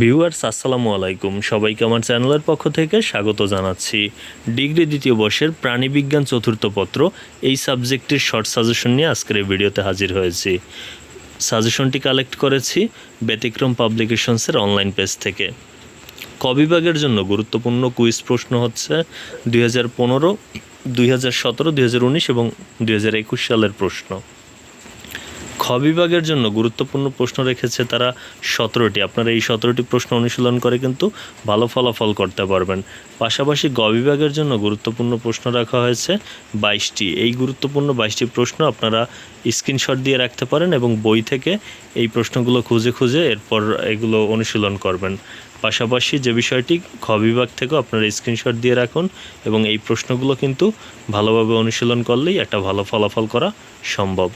Viewers, আসসালামু আলাইকুম। সবাইকে আমার চ্যানেলের পক্ষ থেকে স্বাগত জানাচ্ছি। ডিগ্রি দ্বিতীয় বর্ষের প্রাণীবিজ্ঞান চতুর্থ পত্র এই সাবজেক্টের শর্ট সাজেশন নিয়ে আজকের এই ভিডিওতে হাজির হয়েছি। সাজেশনটি কালেক্ট করেছি ব্যতিক্রম পাবলিকেশনসের অনলাইন পেজ থেকে। ক বিভাগের জন্য গুরুত্বপূর্ণ কুইজ প্রশ্ন হচ্ছে দুই হাজার পনেরো, দুই হাজার সতেরো, দুই হাজার উনিশ এবং দুই হাজার একুশ সালের প্রশ্ন। খ বিভাগের জন্য গুরুত্বপূর্ণ প্রশ্ন রেখেছে তারা সতেরোটি। আপনারা এই সতেরোটি প্রশ্ন অনুশীলন করে কিন্তু ভালো ফলাফল করতে পারবেন। পাশাপাশি গ বিভাগের জন্য গুরুত্বপূর্ণ প্রশ্ন রাখা হয়েছে বাইশটি। এই গুরুত্বপূর্ণ বাইশটি প্রশ্ন আপনারা স্ক্রিনশট দিয়ে রাখতে পারেন এবং বই থেকে এই প্রশ্নগুলো খুঁজে খুঁজে এরপর এগুলো অনুশীলন করবেন। পাশাপাশি যে বিষয়টি খ বিভাগ থেকেও আপনারা স্ক্রিনশট দিয়ে রাখুন এবং এই প্রশ্নগুলো কিন্তু ভালোভাবে অনুশীলন করলেই একটা ভালো ফলাফল করা সম্ভব।